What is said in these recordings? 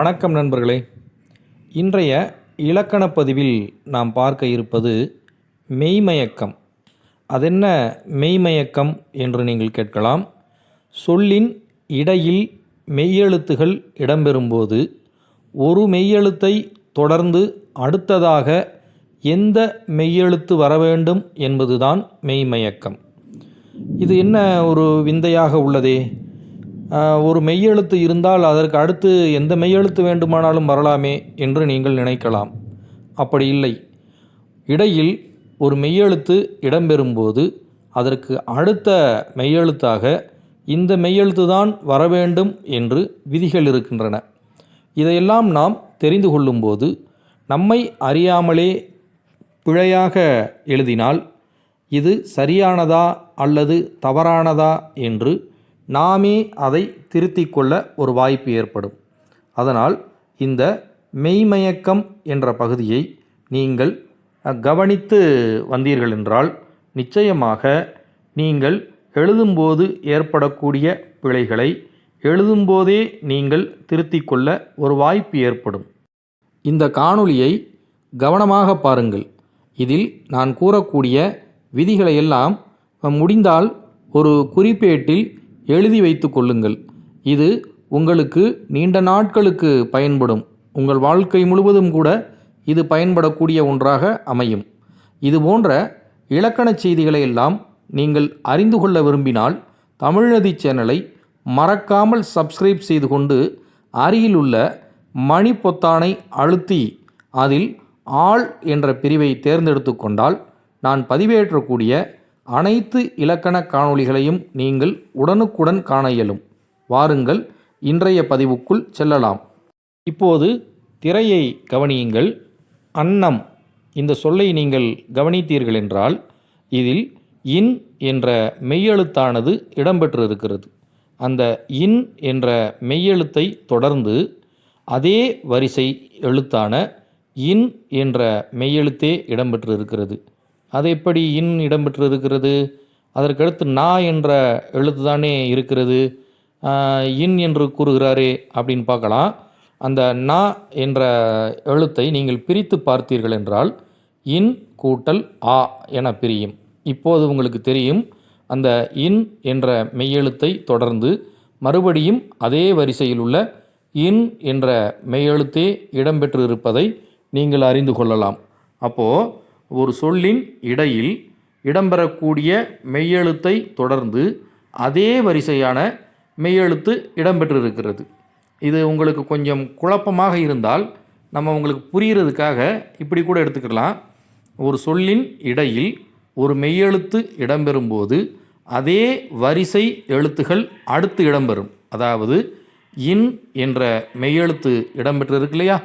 வணக்கம் நண்பர்களே. இன்றைய இலக்கணப் பதிவில் நாம் பார்க்க இருப்பது மெய்மயக்கம். அதென்ன மெய்மயக்கம் என்று நீங்கள் கேட்கலாம். சொல்லின் இடையில் மெய்யெழுத்துகள் இடம்பெறும்போது ஒரு மெய்யெழுத்தை தொடர்ந்து அடுத்ததாக எந்த மெய்யெழுத்து வர வேண்டும் என்பதுதான் மெய்மயக்கம். இது என்ன ஒரு விந்தையாக உள்ளதே? ஒரு மெய்யெழுத்து இருந்தால் அதற்கு அடுத்து எந்த மெய்யெழுத்து வேண்டுமானாலும் வரலாமே என்று நீங்கள் நினைக்கலாம். அப்படி இல்லை. இடையில் ஒரு மெய்யெழுத்து இடம்பெறும்போது அதற்கு அடுத்த மெய்யெழுத்தாக இந்த மெய்யெழுத்து தான் வர வேண்டும் என்று விதிகள் இருக்கின்றன. இதையெல்லாம் நாம் தெரிந்து கொள்ளும்போது நம்மை அறியாமலே பிழையாக எழுதினால் இது சரியானதா அல்லது தவறானதா என்று நாமே அதை திருத்திக் கொள்ள ஒரு வாய்ப்பு ஏற்படும். அதனால் இந்த மெய்மயக்கம் என்ற பகுதியை நீங்கள் கவனித்து வந்தீர்கள் என்றால் நிச்சயமாக நீங்கள் எழுதும்போது ஏற்படக்கூடிய பிழைகளை எழுதும்போதே நீங்கள் திருத்திக் கொள்ள ஒரு வாய்ப்பு ஏற்படும். இந்த காணொளியை கவனமாக பாருங்கள். இதில் நான் கூறக்கூடிய விதிகளை எல்லாம் முடிந்தால் ஒரு குறிப்பேட்டில் எழுதி வைத்து கொள்ளுங்கள். இது உங்களுக்கு நீண்ட நாட்களுக்கு பயன்படும். உங்கள் வாழ்க்கை முழுவதும் கூட இது பயன்படக்கூடிய ஒன்றாக அமையும். இது போன்ற இலக்கணச் செய்திகளை எல்லாம் நீங்கள் அறிந்து கொள்ள விரும்பினால் தமிழ்நதி சேனலை மறக்காமல் சப்ஸ்கிரைப் செய்து கொண்டு அருகிலுள்ள மணி பொத்தானை அழுத்தி அதில் ஆள் என்ற பிரிவை தேர்ந்தெடுத்து கொண்டால் நான் பதிவேற்றக்கூடிய அனைத்து இலக்கண காணொளிகளையும் நீங்கள் உடனுக்குடன் காண இயலும். வாருங்கள் இன்றைய பதிவுக்குள் செல்லலாம். இப்போது திரையை கவனியுங்கள். அன்னம். இந்த சொல்லை நீங்கள் கவனித்தீர்கள் என்றால் இதில் இன் என்ற மெய்யெழுத்தானது இடம்பெற்றிருக்கிறது. அந்த இன் என்ற மெய்யெழுத்தை தொடர்ந்து அதே வரிசை எழுத்தான இன் என்ற மெய்யெழுத்தே இடம்பெற்றிருக்கிறது. அது எப்படி இன் இடம்பெற்றிருக்கிறது? அதற்கடுத்து நா என்ற எழுத்து தானே இருக்கிறது இன் என்று கூறுகிறாரே அப்படின்னு பார்க்கலாம். அந்த நா என்ற எழுத்தை நீங்கள் பிரித்து பார்த்தீர்கள் என்றால் இன் கூட்டல் ஆ என பிரியும். இப்போது உங்களுக்கு தெரியும் அந்த இன் என்ற மெய்யெழுத்தை தொடர்ந்து மறுபடியும் அதே வரிசையில் உள்ள இன் என்ற மெய்யெழுத்தே இடம்பெற்று இருப்பதை நீங்கள் அறிந்து கொள்ளலாம். அப்போது ஒரு சொல்லின் இடையில் இடம்பெறக்கூடிய மெய்யெழுத்தை தொடர்ந்து அதே வரிசையான மெய்யெழுத்து இடம்பெற்றிருக்கிறது. இது உங்களுக்கு கொஞ்சம் குழப்பமாக இருந்தால் நம்ம உங்களுக்கு புரிகிறதுக்காக இப்படி கூட எடுத்துக்கலாம். ஒரு சொல்லின் இடையில் ஒரு மெய்யெழுத்து இடம்பெறும்போது அதே வரிசை எழுத்துகள் அடுத்து இடம்பெறும். அதாவது இன் என்ற மெய்யெழுத்து இடம்பெற்றிருக்கு இல்லையா?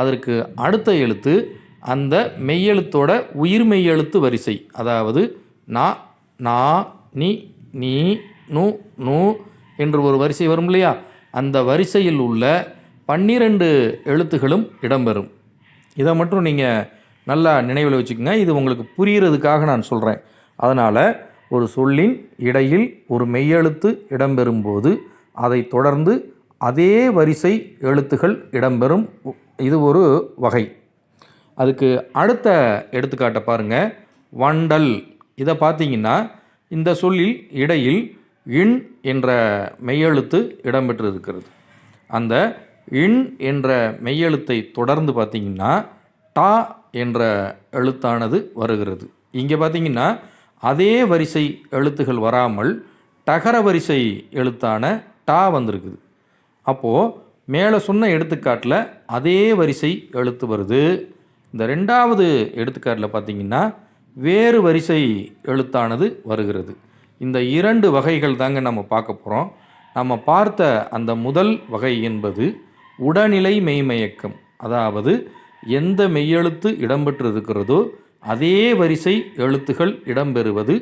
அதற்கு அடுத்த எழுத்து அந்த மெய்யெழுத்தோட உயிர் மெய்யெழுத்து வரிசை. அதாவது நா நா நி நீ நு நு என்று ஒரு வரிசை வரும் இல்லையா? அந்த வரிசையில் உள்ள பன்னிரண்டு எழுத்துகளும் இடம்பெறும். இதை மட்டும் நீங்கள் நல்லா நினைவில் வச்சுக்கோங்க. இது உங்களுக்கு புரிகிறதுக்காக நான் சொல்கிறேன் அதனால் ஒரு சொல்லின் இடையில் ஒரு மெய்யெழுத்து இடம்பெறும்போது அதை தொடர்ந்து அதே வரிசை எழுத்துகள் இடம்பெறும். இது ஒரு வகை. அதுக்கு அடுத்த எடுத்துக்காட்டை பாருங்கள் வண்டல். இதை பார்த்தீங்கன்னா இந்த சொல்லில் இடையில் இன் என்ற மெய்யெழுத்து இடம்பெற்று இருக்கிறது அந்த இன் என்ற மெய்யெழுத்தை தொடர்ந்து பார்த்தீங்கன்னா டா என்ற எழுத்தானது வருகிறது. இங்கே பார்த்தீங்கன்னா அதே வரிசை எழுத்துகள் வராமல் டகர வரிசை எழுத்தான டா வந்திருக்குது. அப்போது மேலே சொன்ன எடுத்துக்காட்டில் அதே வரிசை எழுத்து வருது. இந்த ரெண்டாவது எடுத்துக்காட்டில் பார்த்தீங்கன்னா வேறு வரிசை எழுத்தானது வருகிறது. இந்த இரண்டு வகைகள் தாங்க நம்ம பார்க்க போகிறோம் நம்ம பார்த்த அந்த முதல் வகை என்பது உடனிலை மெய்மயக்கம். அதாவது எந்த மெய்யெழுத்து இடம்பெற்று இருக்கிறதோ அதே வரிசை எழுத்துகள் இடம்பெறுவது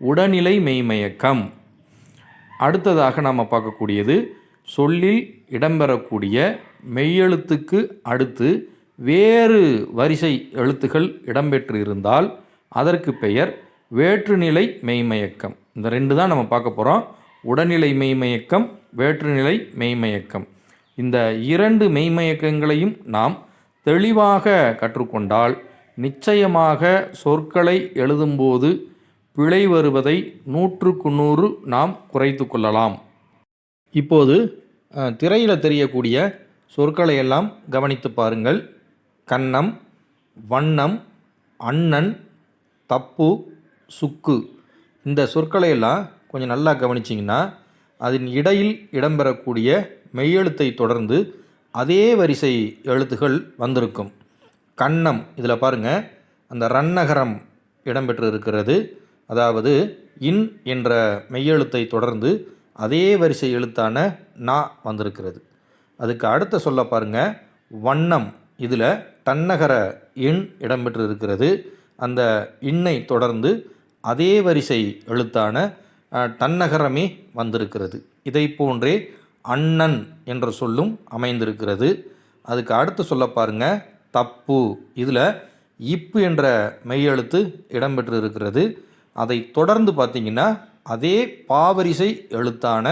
உடனிலை மெய்மயக்கம். அடுத்ததாக நாம் பார்க்கக்கூடியது சொல்லில் இடம்பெறக்கூடிய மெய்யெழுத்துக்கு அடுத்து வேறு வரிசை எழுத்துக்கள் இடம்பெற்று இருந்தால் அதற்கு பெயர் வேற்றுநிலை மெய்மயக்கம். இந்த ரெண்டு தான் நம்ம பார்க்க போகிறோம் உடனிலை மெய்மயக்கம் வேற்றுநிலை மெய்மயக்கம். இந்த இரண்டு மெய்மயக்கங்களையும் நாம் தெளிவாக கற்றுக்கொண்டால் நிச்சயமாக சொற்களை எழுதும்போது பிழை வருவதை நூற்றுக்கு நூறு நாம் குறைத்து கொள்ளலாம். இப்போது திரையில் தெரியக்கூடிய சொற்களை எல்லாம் கவனித்து பாருங்கள். கன்னம் வண்ணம் அண்ணன் தப்பு சுக்கு. இந்த சொற்களை எல்லாம் கொஞ்சம் நல்லா கவனிச்சிங்கன்னா அதன் இடையில் இடம்பெறக்கூடிய மெய்யெழுத்தை தொடர்ந்து அதே வரிசை எழுத்துகள் வந்திருக்கும். கண்ணம் இதில் பாருங்கள் அந்த ரன்னகரம் இடம்பெற்று இருக்கிறது அதாவது இன் என்ற மெய்யெழுத்தை தொடர்ந்து அதே வரிசை எழுத்தான நா வந்திருக்கிறது. அதுக்கு அடுத்த சொல்ல பாருங்க. வண்ணம் இதில் தன்னகர இன் இடம்பெற்று இருக்கிறது அந்த இன்னை தொடர்ந்து அதே வரிசை எழுத்தான தன்னகரமே வந்திருக்கிறது. இதை போன்றே அண்ணன் என்ற சொல்லும் அமைந்திருக்கிறது. அதுக்கு அடுத்து சொல்ல பாருங்க தப்பு. இதில் இப்பு என்ற மெய்யெழுத்து இடம்பெற்று இருக்கிறது அதை தொடர்ந்து பார்த்தீங்கன்னா அதே பாவரிசை எழுத்தான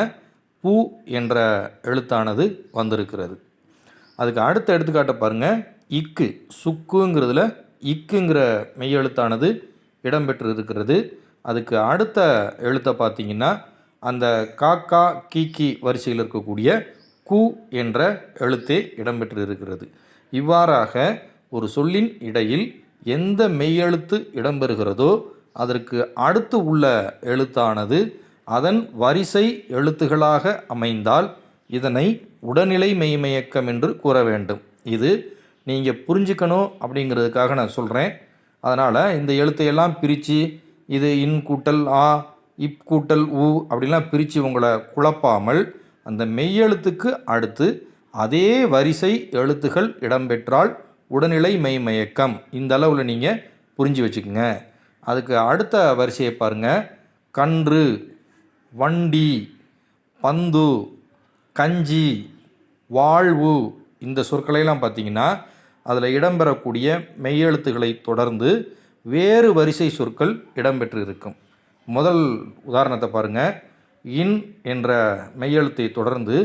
பூ என்ற எழுத்தானது வந்திருக்கிறது. அதுக்கு அடுத்த எடுத்துக்காட்டை பாருங்கள் இக்கு சுக்குங்கிறதுல இக்குங்கிற மெய்யெழுத்தானது இடம்பெற்று இருக்கிறது அதுக்கு அடுத்த எழுத்தை பார்த்தீங்கன்னா அந்த காக்கா கீக்கி வரிசையில் இருக்கக்கூடிய கு என்ற எழுத்தே இடம்பெற்று இருக்கிறது இவ்வாறாக ஒரு சொல்லின் இடையில் எந்த மெய்யெழுத்து இடம்பெறுகிறதோ அதற்கு அடுத்து உள்ள எழுத்தானது அதன் வரிசை எழுத்துகளாக அமைந்தால் இதனை உடனிலை மெய்மயக்கம் என்று கூற வேண்டும். இது நீங்கள் புரிஞ்சுக்கணும் அப்படிங்கிறதுக்காக நான் சொல்கிறேன் அதனால் இந்த எழுத்தையெல்லாம் பிரித்து இது இன் கூட்டல் ஆ இப் கூட்டல் உ அப்படிலாம் பிரித்து உங்களை குழப்பாமல் அந்த மெய்யெழுத்துக்கு அடுத்து அதே வரிசை எழுத்துகள் இடம்பெற்றால் உடனிலை மெய்மயக்கம் இந்த அளவில் நீங்கள் புரிஞ்சு வச்சுக்கோங்க. அதுக்கு அடுத்த வரிசையை பாருங்கள் கன்று வண்டி பந்து கஞ்சி வாழ்வு. இந்த சொற்களையெல்லாம் பார்த்தீங்கன்னா அதில் இடம்பெறக்கூடிய மெய்யெழுத்துக்களை தொடர்ந்து வேறு வரிசை சொற்கள் இடம்பெற்று இருக்கும் முதல் உதாரணத்தை பாருங்கள் இன் என்ற மெய்யெழுத்தை தொடர்ந்து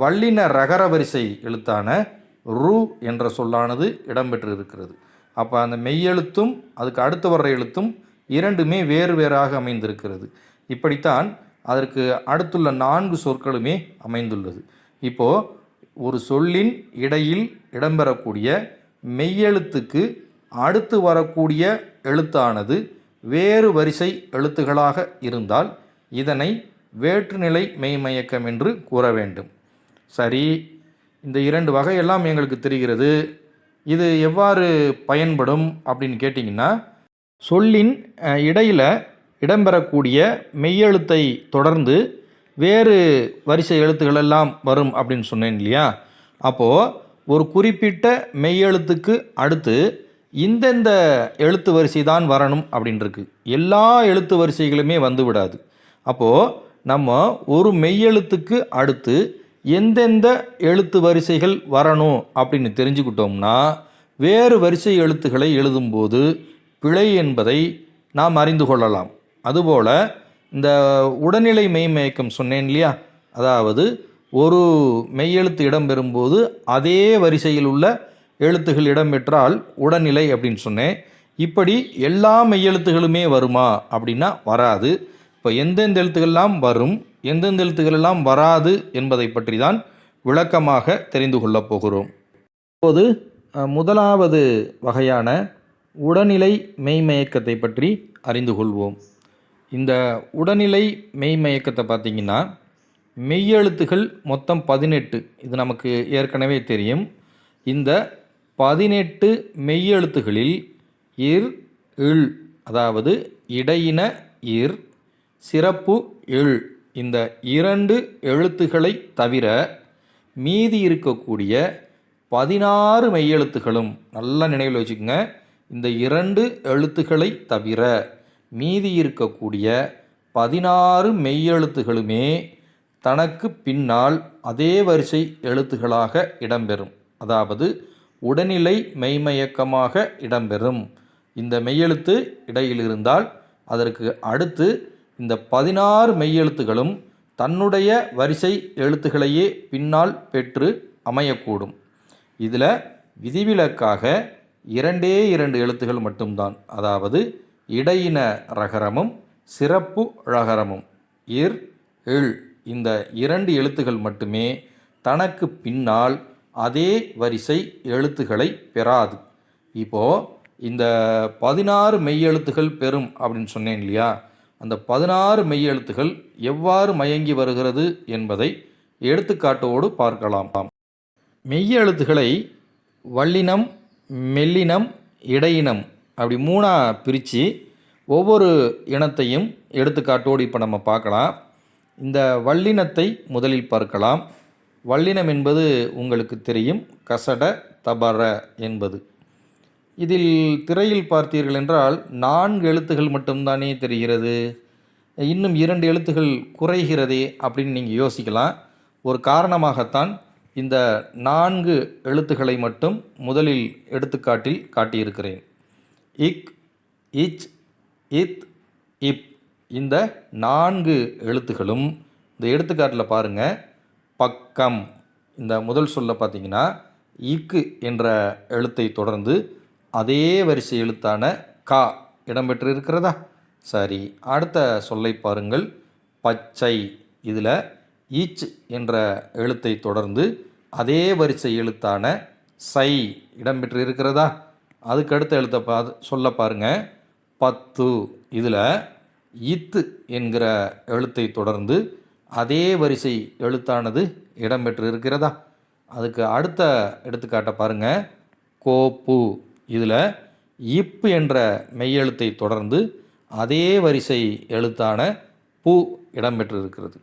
வல்லின ரகர வரிசை எழுத்தான ரு என்ற சொல்லானது இடம்பெற்று இருக்கிறது அப்போ அந்த மெய்யெழுத்தும் அதுக்கு அடுத்து வர்ற எழுத்தும் இரண்டுமே வேறு வேறாக அமைந்திருக்கிறது. இப்படித்தான் அதற்கு அடுத்துள்ள நான்கு சொற்களுமே அமைந்துள்ளது. இப்போது ஒரு சொல்லின் இடையில் இடம்பெறக்கூடிய மெய்யெழுத்துக்கு அடுத்து வரக்கூடிய எழுத்தானது வேறு வரிசை எழுத்துகளாக இருந்தால் இதனை வேற்றுநிலை மெய்மயக்கம் என்று கூற வேண்டும். சரி இந்த இரண்டு வகையெல்லாம் எங்களுக்கு தெரிகிறது. இது எவ்வாறு பயன்படும் அப்படின்னு கேட்டிங்கன்னா சொல்லின் இடையில் இடம்பெறக்கூடிய மெய்யெழுத்தை தொடர்ந்து வேறு வரிசை எழுத்துக்கள் எல்லாம் வரும் அப்படின்னு சொன்னேன் இல்லையா? அப்போது ஒரு குறிப்பிட்ட மெய்யெழுத்துக்கு அடுத்து இந்தெந்த எழுத்து வரிசை தான் வரணும் அப்படின்ருக்கு. எல்லா எழுத்து வரிசைகளுமே வந்து விடாது. அப்போது நம்ம ஒரு மெய்யெழுத்துக்கு அடுத்து எந்தெந்த எழுத்து வரிசைகள் வரணும் அப்படின்னு தெரிஞ்சுக்கிட்டோம்னா வேறு வரிசை எழுத்துக்களை எழுதும்போது பிழை என்பதை நாம் அறிந்து கொள்ளலாம். அதுபோல் இந்த உடல்நிலை மெய்மயக்கம் சொன்னேன் இல்லையா? அதாவது ஒரு மெய்யெழுத்து இடம்பெறும்போது அதே வரிசையில் உள்ள எழுத்துகள் இடம்பெற்றால் உடல்நிலை அப்படின்னு சொன்னேன். இப்படி எல்லா மெய்யெழுத்துகளுமே வருமா அப்படின்னா வராது. இப்போ எந்தெந்த எழுத்துக்கள்லாம் வரும் எந்தெந்த எழுத்துக்களெல்லாம் வராது என்பதை பற்றி தான் விளக்கமாக தெரிந்து கொள்ளப் போகிறோம். இப்போது முதலாவது வகையான உடனிலை மெய்மயக்கத்தை பற்றி அறிந்து கொள்வோம். இந்த உடனிலை மெய்மயக்கத்தை பார்த்தீங்கன்னா மெய்யெழுத்துகள் மொத்தம் பதினெட்டு. இது நமக்கு ஏற்கனவே தெரியும். இந்த பதினெட்டு மெய்யெழுத்துகளில் இர் இழ் அதாவது இடையின இர் சிறப்பு இழ் இந்த இரண்டு எழுத்துக்களை தவிர மீதி இருக்கக்கூடிய பதினாறு மெய்யெழுத்துகளும் நல்லா நினைவில் வச்சுக்கோங்க இந்த இரண்டு எழுத்துக்களை தவிர மீதி இருக்கக்கூடிய பதினாறு மெய்யெழுத்துகளுமே தனக்கு பின்னால் அதே வரிசை எழுத்துகளாக இடம்பெறும். அதாவது உடனிலை மெய்மயக்கமாக இடம்பெறும். இந்த மெய்யெழுத்து இடையில் இருந்தால் அதற்கு அடுத்து இந்த பதினாறு மெய்யெழுத்துகளும் தன்னுடைய வரிசை எழுத்துக்களையே பின்னால் பெற்று அமையக்கூடும். இதில் விதிவிலக்காக இரண்டே இரண்டு எழுத்துகள் மட்டும்தான். அதாவது இடையின ரகரமும் சிறப்பு ழகரமும் இர் இள் இந்த இரண்டு எழுத்துகள் மட்டுமே தனக்கு பின்னால் அதே வரிசை எழுத்துக்களை பெறாது. இப்போது இந்த பதினாறு மெய்யெழுத்துகள் பெறும் அப்படின்னு சொன்னேன் இல்லையா? அந்த பதினாறு மெய்யெழுத்துகள் எவ்வாறு மயங்கி வருகிறது என்பதை எடுத்துக்காட்டோடு பார்க்கலாம். மெய்யெழுத்துக்களை வல்லினம் மெல்லினம் இடையினம் அப்படி மூணாக பிரித்து ஒவ்வொரு இனத்தையும் எடுத்துக்காட்டோடு இப்போ நம்ம பார்க்கலாம். இந்த வல்லினத்தை முதலில் பார்க்கலாம். வல்லினம் என்பது உங்களுக்கு தெரியும். கசட தபர என்பது. இதில் திரையில் பார்த்தீர்கள் என்றால் நான்கு எழுத்துகள் மட்டும்தானே தெரிகிறது. இன்னும் இரண்டு எழுத்துகள் குறைகிறதே அப்படின்னு நீங்கள் யோசிக்கலாம். ஒரு காரணமாகத்தான் இந்த நான்கு எழுத்துக்களை மட்டும் முதலில் எடுத்துக்காட்டில் காட்டியிருக்கிறேன். இக் இச் இத் இப் இந்த நான்கு எழுத்துக்களும் இந்த எடுத்துக்காட்டில் பாருங்கள் பக்கம் இந்த முதல் சொல்ல பார்த்தீங்கன்னா இக்கு என்ற எழுத்தை தொடர்ந்து அதே வரிசை எழுத்தான கா இடம்பெற்று இருக்கிறதா சரி அடுத்த சொல்லை பாருங்கள். பச்சை இதில் ஈச் என்ற எழுத்தை தொடர்ந்து அதே வரிசை எழுத்தான சை இடம்பெற்று இருக்கிறதா அதுக்கு அடுத்த எழுத்தை பா சொல்ல பாருங்கள் பத்து. இதில் இத்து என்கிற எழுத்தை தொடர்ந்து அதே வரிசை எழுத்தானது இடம்பெற்று இருக்கிறதா அதுக்கு அடுத்த எடுத்துக்காட்டை பாருங்கள் கோப்பு. இதில் இப்பு என்ற மெய்யெழுத்தை தொடர்ந்து அதே வரிசை எழுத்தான பூ இடம்பெற்று இருக்கிறது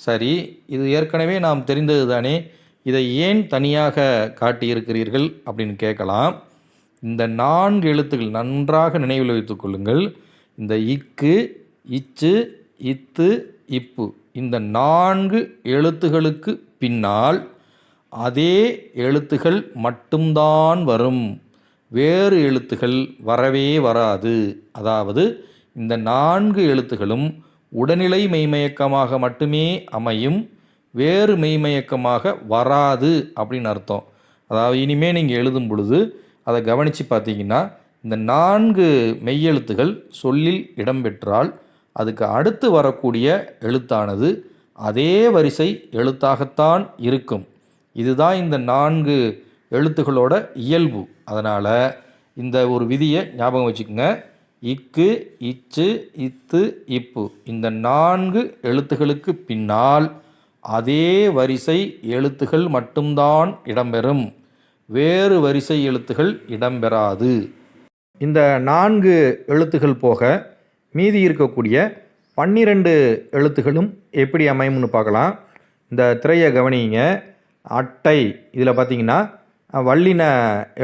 சரி இது ஏற்கனவே நாம் தெரிந்தது தானே இதை ஏன் தனியாக காட்டியிருக்கிறீர்கள் அப்படின்னு கேட்கலாம். இந்த நான்கு எழுத்துக்கள் நன்றாக நினைவில் வைத்துக் கொள்ளுங்கள். இந்த இக்கு இச்சு இத்து இப்பு. இந்த நான்கு எழுத்துகளுக்கு பின்னால் அதே எழுத்துகள் மட்டும்தான் வரும். வேறு எழுத்துகள் வரவே வராது. அதாவது இந்த நான்கு எழுத்துகளும் உடனிலை மெய்மயக்கமாக மட்டுமே அமையும் வேறு மெய்மயக்கமாக வராது அப்படின்னு அர்த்தம். அதாவது இனிமேல் நீங்கள் எழுதும் பொழுது அதை கவனித்து பார்த்தீங்கன்னா இந்த நான்கு மெய்யெழுத்துகள் சொல்லில் இடம்பெற்றால் அதுக்கு அடுத்து வரக்கூடிய எழுத்தானது அதே வரிசை எழுத்தாகத்தான் இருக்கும். இதுதான் இந்த நான்கு எழுத்துகளோட இயல்பு. அதனால் இந்த ஒரு விதியை ஞாபகம் வச்சுக்கோங்க. இக்கு இச்சு இத்து இப்பு. இந்த நான்கு எழுத்துகளுக்கு பின்னால் அதே வரிசை எழுத்துகள் மட்டும்தான் இடம்பெறும். வேறு வரிசை எழுத்துகள் இடம்பெறாது. இந்த நான்கு எழுத்துகள் போக மீதி இருக்கக்கூடிய பன்னிரண்டு எழுத்துகளும் எப்படி அமையும்னு பார்க்கலாம். இந்த திரையை கவனிங்க. அட்டை இதில் பார்த்தீங்கன்னா வல்லின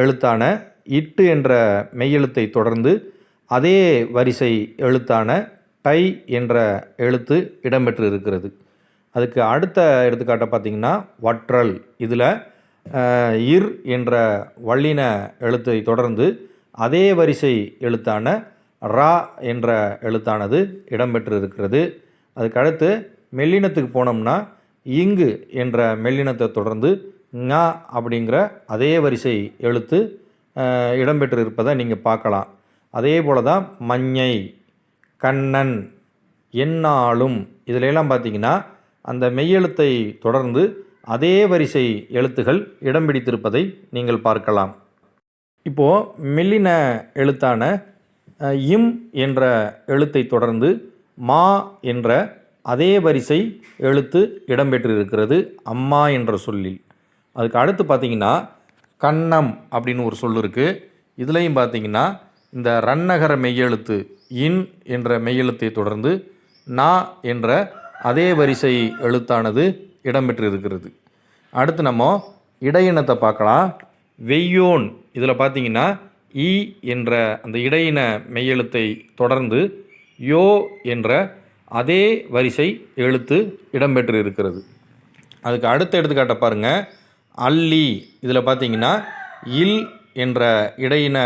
எழுத்தான இட்டு என்ற மெய்யெழுத்தை தொடர்ந்து அதே வரிசை எழுத்தான டை என்ற எழுத்து இடம்பெற்று இருக்கிறது அதுக்கு அடுத்த எடுத்துக்காட்டை பார்த்தீங்கன்னா வற்றல். இதில் இர் என்ற வல்லின எழுத்தை தொடர்ந்து அதே வரிசை எழுத்தான ரா என்ற எழுத்தானது இடம்பெற்று இருக்கிறது மெல்லினத்துக்கு போனோம்னா இங்கு என்ற மெல்லினத்தை தொடர்ந்து ங அப்படிங்கிற அதே வரிசை எழுத்து இடம்பெற்று இருப்பதை நீங்கள் பார்க்கலாம். அதே போல தான் மஞ்சை கண்ணன் என்னாலும் இதிலெல்லாம் பார்த்திங்கன்னா பார்த்தீங்கன்னா அந்த மெய்யெழுத்தை தொடர்ந்து அதே வரிசை எழுத்துகள் இடம் பிடித்திருப்பதை நீங்கள் பார்க்கலாம். இப்போது மெல்லின எழுத்தான இம் என்ற எழுத்தை தொடர்ந்து மா என்ற அதே வரிசை எழுத்து இடம்பெற்றிருக்கிறது அம்மா என்ற சொல்லில். அதுக்கு அடுத்து பார்த்தீங்கன்னா கண்ணம் அப்படின்னு ஒரு சொல் இருக்குது இதுலேயும் பார்த்திங்கன்னா இந்த ரன்னகர மெய்யெழுத்து இன் என்ற மெய்யெழுத்தை தொடர்ந்து நா என்ற அதே வரிசை எழுத்தானது இடம்பெற்று இருக்கிறது அடுத்து நம்ம இடையினத்தை பார்க்கலாம். வெய்யோன். இதில் பார்த்தீங்கன்னா ஈ என்ற அந்த இடையின மெய்யெழுத்தை தொடர்ந்து யோ என்ற அதே வரிசை எழுத்து இடம்பெற்று இருக்கிறது அதுக்கு அடுத்த எடுத்துக்காட்டை பாருங்கள் அல்லி. இதில் பார்த்தீங்கன்னா இல் என்ற இடையின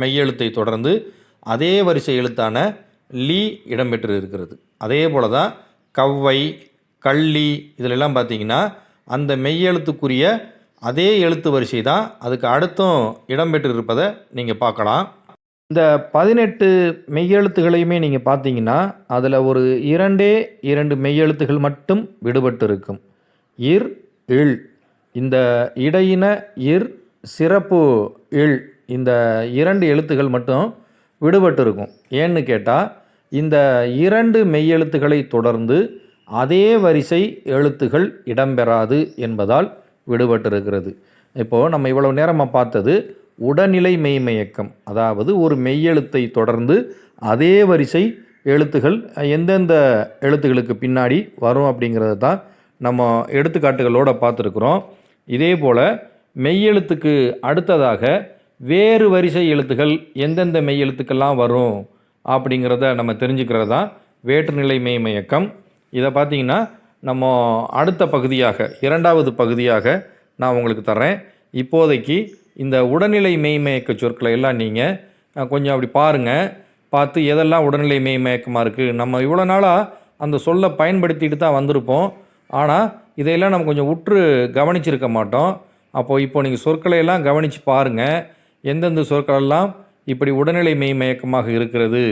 மெய்யெழுத்தை தொடர்ந்து அதே வரிசை எழுத்தான லீ இடம்பெற்று இருக்கிறது அதே போல தான் கவ்வை கள்ளி இதிலெல்லாம் பார்த்தீங்கன்னா அந்த மெய்யெழுத்துக்குரிய அதே எழுத்து வரிசை தான். அதுக்கு அடுத்தும் இடம்பெற்று இருப்பதை நீங்கள் பார்க்கலாம். இந்த பதினெட்டு மெய்யெழுத்துகளையுமே நீங்கள் பார்த்தீங்கன்னா அதில் ஒரு இரண்டே இரண்டு மெய்யெழுத்துகள் மட்டும் விடுபட்டு இருக்கும் இர் இல். இந்த இடையின இர் சிறப்பு இல். இந்த இரண்டு எழுத்துகள் மட்டும் விடுபட்டு இருக்கும் ஏன்னு கேட்டால் இந்த இரண்டு மெய்யெழுத்துக்களை தொடர்ந்து அதே வரிசை எழுத்துகள் இடம்பெறாது என்பதால் விடுபட்டிருக்கிறது. இப்போது நம்ம இவ்வளவு நேரமாக பார்த்தது உடனிலை மெய்மயக்கம். அதாவது ஒரு மெய்யெழுத்தை தொடர்ந்து அதே வரிசை எழுத்துகள் எந்தெந்த எழுத்துகளுக்கு பின்னாடி வரும் அப்படிங்கிறத தான் நம்ம எடுத்துக்காட்டுகளோடு பார்த்துருக்குறோம். இதே போல் மெய்யெழுத்துக்கு அடுத்ததாக வேறு வரிசை எழுத்துகள் எந்தெந்த மெய்யெழுத்துக்கெல்லாம் வரும் அப்படிங்கிறத நம்ம தெரிஞ்சுக்கிறது தான் வேற்றுநிலை மெய்மயக்கம். இதை பார்த்தீங்கன்னா நம்ம அடுத்த பகுதியாக இரண்டாவது பகுதியாக நான் உங்களுக்கு தர்றேன். இப்போதைக்கு இந்த உடல்நிலை மெய்மயக்க சொற்களை எல்லாம் நீங்கள் கொஞ்சம் அப்படி பாருங்கள் பார்த்து எதெல்லாம் உடல்நிலை மெய்மயக்கமாக இருக்குது நம்ம இவ்வளோ நாளாக அந்த சொல்லை பயன்படுத்திட்டு தான் வந்திருப்போம். ஆனால் இதையெல்லாம் நம்ம கொஞ்சம் உற்று கவனிச்சிருக்க மாட்டோம். அப்போது இப்போ நீங்கள் சொற்களை எல்லாம் கவனித்து பாருங்கள் எந்தெந்த சொற்களெல்லாம் இப்படி உடல்நிலை மெய்மயக்கமாக இருக்கிறது?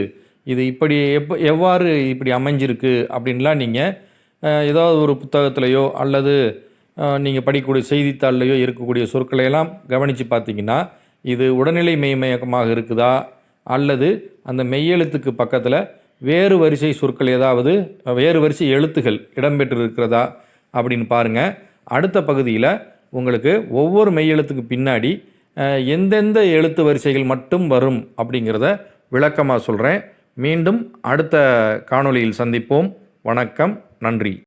இது இப்படி எப்போ எவ்வாறு இப்படி அமைஞ்சிருக்கு அப்படின்லாம் நீங்கள் ஏதாவது ஒரு புத்தகத்திலையோ அல்லது நீங்கள் படிக்கக்கூடிய செய்தித்தாள்லையோ இருக்கக்கூடிய சொற்களையெல்லாம் கவனித்து பார்த்தீங்கன்னா இது உடல்நிலை மெய்மயக்கமாக இருக்குதா? அல்லது அந்த மெய்யெழுத்துக்கு பக்கத்தில் வேறு வரிசை சொற்கள் ஏதாவது வேறு வரிசை எழுத்துகள் இடம்பெற்று இருக்கிறதா அப்படின்னு பாருங்கள் அடுத்த பகுதியில் உங்களுக்கு ஒவ்வொரு மெய்யெழுத்துக்கு பின்னாடி எந்தெந்த எழுத்து வரிசைகள் மட்டும் வரும் அப்படிங்கிறத விளக்கமாக சொல்கிறேன் மீண்டும் அடுத்த காணொளியில் சந்திப்போம். வணக்கம் நன்றி.